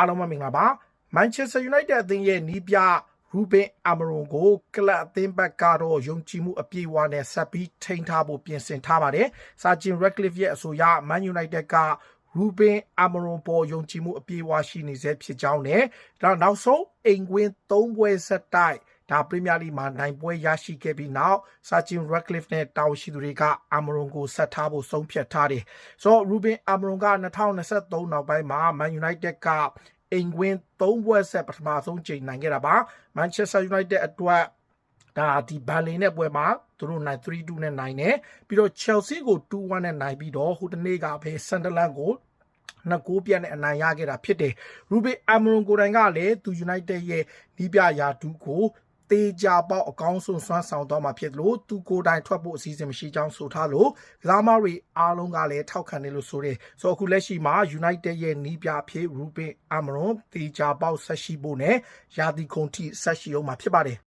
အားလုံးပဲမင်္ဂလာပါမန်ချက်စတာယူနိုက်တက်အသင်းရဲ့နီးပြရူဘင်အာမရွန်ကိုကလပ်အသင်းဘက်ကတော့ယုံကြည်မှုအပြည့်အဝနဲ့ဆက်ပြီးထိန်းထားဖို့ပြင်ဆင်ထားပါတယ်စာဂျင်ရက်လစ်ရဲ့အဆိုအရမန်ယူနိုက်တက်ကရူဘင်အာမရွန်ပေါ်ယုံကြည်မှုအပြည့်အဝရှိနေစေဖြစ်ကြောင်းနဲ့ဒါနောက်ဆုံးအိမ်ကွင်း၃ပွဲဆက်တိုက် ဒါပရီးမီးယားလိမှာနိုင်ပွဲရရှိခဲ့ပြီးနောက်စာဂျင်ရက်လစ်နဲ့တာဝန်ရှိသူတွေကအာမရွန်ကိုဆက်ထားဖို့ဆုံးဖြတ်ထားတယ်ဆိုတော့ရူဘင်အာမရွန်က2023နောက်ပိုင်းမှာမန်ယူနိုက်တက်ကအိမ်ကွင်း၃ပွဲဆက်ပထမဆုံးချိန်နိုင်ခဲ့တာပါမန်ချက်စတာယူနိုက်တက်အတွက်ဒါဒီဘန်လင်နဲ့ပွဲမှာသူတို့နိုင်3-2နဲ့နိုင်တယ်ပြီးတော့ Chelsea ကို2-1နဲ့နိုင်ပြီးတော့ဟိုတနေ့ကပဲဆန်ဒလန်ကိုနှစ်ကိုပြတ်နဲ့အနိုင်ရခဲ့တာဖြစ်တယ်ရူဘီအမရွန်ကိုတိုင်ကလည်းသူ United ရဲ့နီးပြရာဒူးကို တေးကြပေါက်အကောင်းဆုံးစွမ်းဆောင်တော့မှာဖြစ်လို့သူကိုယ်တိုင်ထွက်ဖို့အစီအစဉ်မရှိကြောင်းဆိုထားလို့ကစားမတွေအားလုံးကလည်းထောက်ခံတယ်လို့ဆိုတယ်ဆိုတော့အခုလက်ရှိမှာ United ရဲ့နီးပြဖြစ် Ruben Amorim တေးကြပေါက်ဆက်ရှိဖို့နဲ့ယာတီခုန်တီဆက်ရှိအောင်မှာဖြစ်ပါတယ်